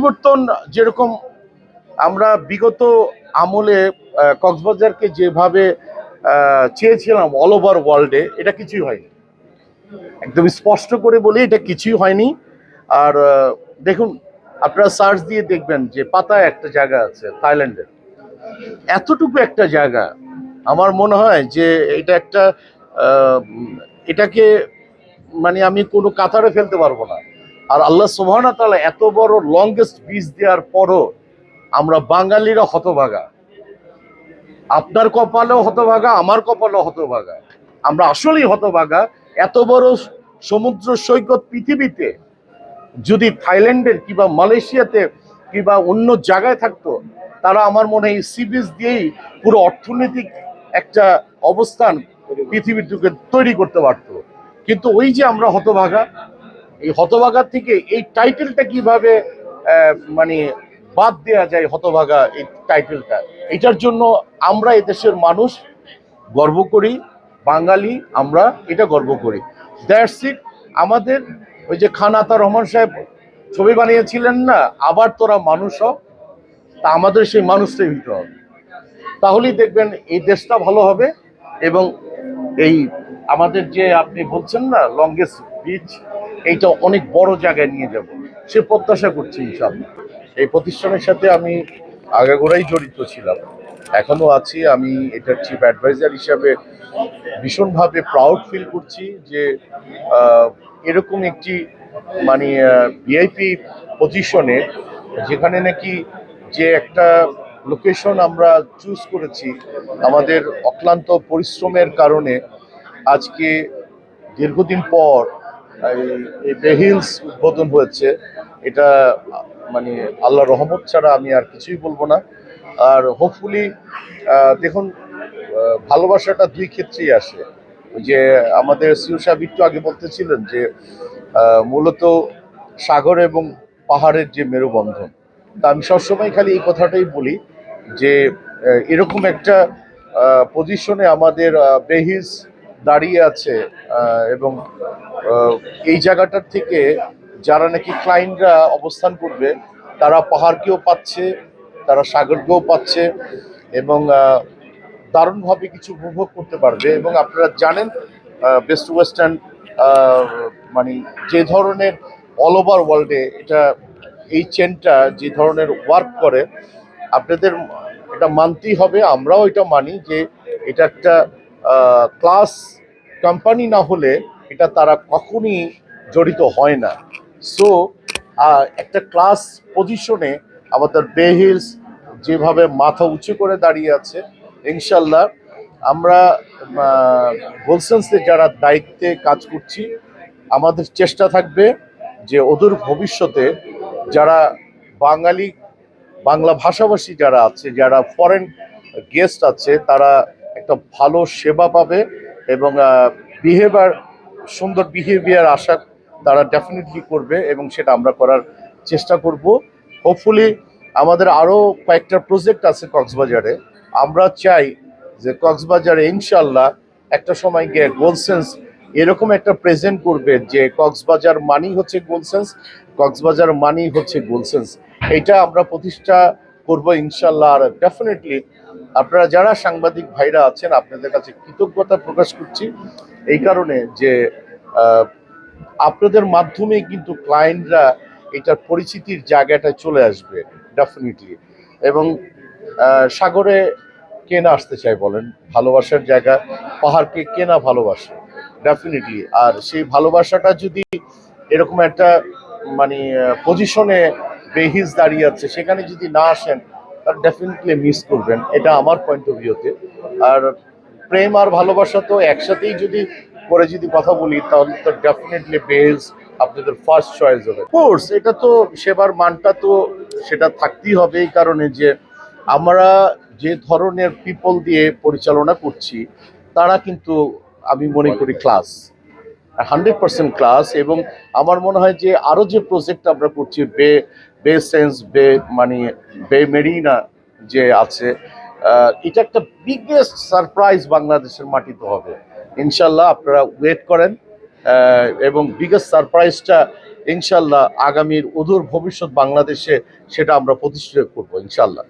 পরিবর্তন যেরকম আমরা বিগত আমলে কক্সবাজারকে যেভাবে চেয়েছিলাম অল ওভার ওয়ার্ল্ডে এটা কিছুই হয়নি। একদম স্পষ্ট করে বলি, এটা কিছুই হয়নি। আর দেখুন, আপনারা সার্চ দিয়ে দেখবেন যে পাতায় একটা জায়গা আছে, থাইল্যান্ডের। এতটুকু একটা জায়গা, আমার মনে হয় যে এটা একটা এটাকে মানে আমি কোনো কাতারে ফেলতে পারব না। আর আল্লাহ সুবহানাহু তাআলা এত বড় লংগেস্ট বীজ দেওয়ার পরও আমরা বাঙালিরা হতভাগা। আপনার কপালেও হতভাগা, আমার কপালেও হতভাগা। আমরা আসলেই হতভাগা। এত বড় সমুদ্র সৈকত পৃথিবীতে যদি থাইল্যান্ডের কিংবা মালয়েশিয়াতে কিংবা অন্য জায়গায় থাকতো, তারা আমার মনে হয় সি বিচ দিয়েই পুরো অর্থনৈতিক একটা অবস্থান পৃথিবীর যুগে তৈরি করতে পারতো। কিন্তু ওই যে আমরা হতভাগা এই হতভাগা থেকে এই টাইটেলটা কীভাবে মানে বাদ দেওয়া যায় হতভাগা এই টাইটেলটা? এটার জন্য আমরা এদেশের মানুষ গর্ব করি, বাঙালি আমরা এটা গর্ব করি। দ্যাটস ইট আমাদের ওই যে খান আতা রহমান সাহেব ছবি বানিয়েছিলেন না, আবার তোরা মানুষ হ, তা আমাদের সেই মানুষটাই হইতে হবে। তাহলেই দেখবেন এই দেশটা ভালো হবে এবং এই আমাদের যে আপনি বলছেন না লংগেস্ট বিচ এইটা অনেক বড় জায়গায় নিয়ে যাব। সে প্রত্যাশা করছি ইনশাল্লাহ এই প্রতিষ্ঠানের সাথে আমি আগাগোড়াই জড়িত ছিলাম। এখনও আছি। আমি এটার চিফ অ্যাডভাইজার হিসাবে ভীষণভাবে প্রাউড ফিল করছি যে এরকম একটি মানে ভিআইপি পজিশনে যেখানে নাকি যে একটা লোকেশন আমরা চুজ করেছি, আমাদের অক্লান্ত পরিশ্রমের কারণে আজকে দীর্ঘদিন পর বেহিলস উদ্বোধন হয়েছে, এটা মানে আল্লাহ রহমত ছাড়া আমি আর কিছুই বলব না। আর হোপফুলি দেখুন ভালোবাসাটা দুই ক্ষেত্রেই আসে। যে আমাদের সিউ সাহেব একটু আগে বলতেছিলেন যে মূলত সাগর এবং পাহাড়ের যে মেরুবন্ধন। তা আমি সবসময় খালি এই কথাটাই বলি যে এরকম একটা পজিশনে আমাদের বেহিস দাঁড়িয়ে আছে এবং এই জায়গাটার থেকে যারা নাকি ক্লায়েন্টরা অবস্থান করবে, তারা পাহাড়কেও পাচ্ছে, তারা সাগরকেও পাচ্ছে এবং দারুণভাবে কিছু উপভোগ করতে পারবে এবং আপনারা জানেন বেস্ট ওয়েস্টার্ন মানে যে ধরনের অল ওভার ওয়ার্ল্ডে এটা, এই চেনটা যে ধরনের ওয়ার্ক করে, আপনাদের, এটা মানতেই হবে, আমরাও এটা মানি যে এটা একটা ক্লাস কোম্পানি না হলে এটা তারা কখনই জড়িত হয় না। সো একটা ক্লাস পজিশনে আমাদের বেহিলস যেভাবে মাথা উঁচু করে দাঁড়িয়ে আছে ইনশাল্লাহ আমরা গোলসেন্সে যারা দায়িত্বে কাজ করছি, আমাদের চেষ্টা থাকবে যে অদূর ভবিষ্যতে যারা বাঙালি, বাংলা ভাষাভাষী যারা আছে, যারা ফরেন গেস্ট আছে, তারা একটা ভালো সেবা পাবে এবং বিহেভিয়ার সুন্দর বিহেভিয়ার আশা তারা ডেফিনেটলি করবে এবং সেটা আমরা করার চেষ্টা করব। হোপফুলি আমাদের আরও কয়েকটা প্রজেক্ট আছে কক্সবাজারে। আমরা চাই যে কক্সবাজারে ইনশাল্লাহ একটা সময় গিয়ে গোলসেন্স এরকম একটা প্রেজেন্ট করবে যে কক্সবাজার মানি হচ্ছে গোলসেন্স কক্সবাজার মানি হচ্ছে গোলসেন্স এটা আমরা প্রতিষ্ঠা করব ইনশাল্লাহ আর ডেফিনেটলি আপনারা যারা সাংবাদিক ভাইরা আছেন, আপনাদের কাছে কৃতজ্ঞতা প্রকাশ করছি। এই কারণে যে আপনাদের মাধ্যমে কিন্তু ক্লায়েন্টরা এটার পরিচিতির জায়গাটায় চলে আসবে ডেফিনেটলি এবং সাগরে কে না আসতে চায় বলেন? ভালোবাসার জায়গা, পাহাড়কে কে না ভালোবাসে? ডেফিনেটলি আর সেই ভালোবাসাটা যদি এরকম একটা মানে পজিশনে বেহিস দাঁড়িয়ে আছে, সেখানে যদি না আসেন ডেফিনেটলি মিস করবেন, এটা আমার পয়েন্ট অফ ভিউতে আর প্রেম আর ভালোবাসা তো একসাথেই যদি করে যদি কথা বলি, তাহলে তো ডেফিনেটলি বেহিস আপনাদের ফার্স্ট চয়েস হবে। কোর্স এটা তো সেবার মানটা তো সেটা থাকতেই হবে এই কারণে যে আমরা যে ধরনের পিপল দিয়ে পরিচালনা করছি, তারা কিন্তু আমি মনে করি ক্লাস হান্ড্রেড পার্সেন্ট ক্লাস এবং আমার মনে হয় যে আরও যে প্রজেক্ট আমরা করছি, বে বে সেন্স বে মানে বে মেরিনা যে আছে এটা একটা বিগেস্ট সারপ্রাইজ বাংলাদেশের মাটিতে হবে। ইনশাল্লাহ আপনারা ওয়েট করেন এবং বিগেস্ট সারপ্রাইজটা ইনশাল্লাহ আগামীর অদূর ভবিষ্যৎ বাংলাদেশে সেটা আমরা প্রতিষ্ঠিত করব, ইনশাল্লাহ।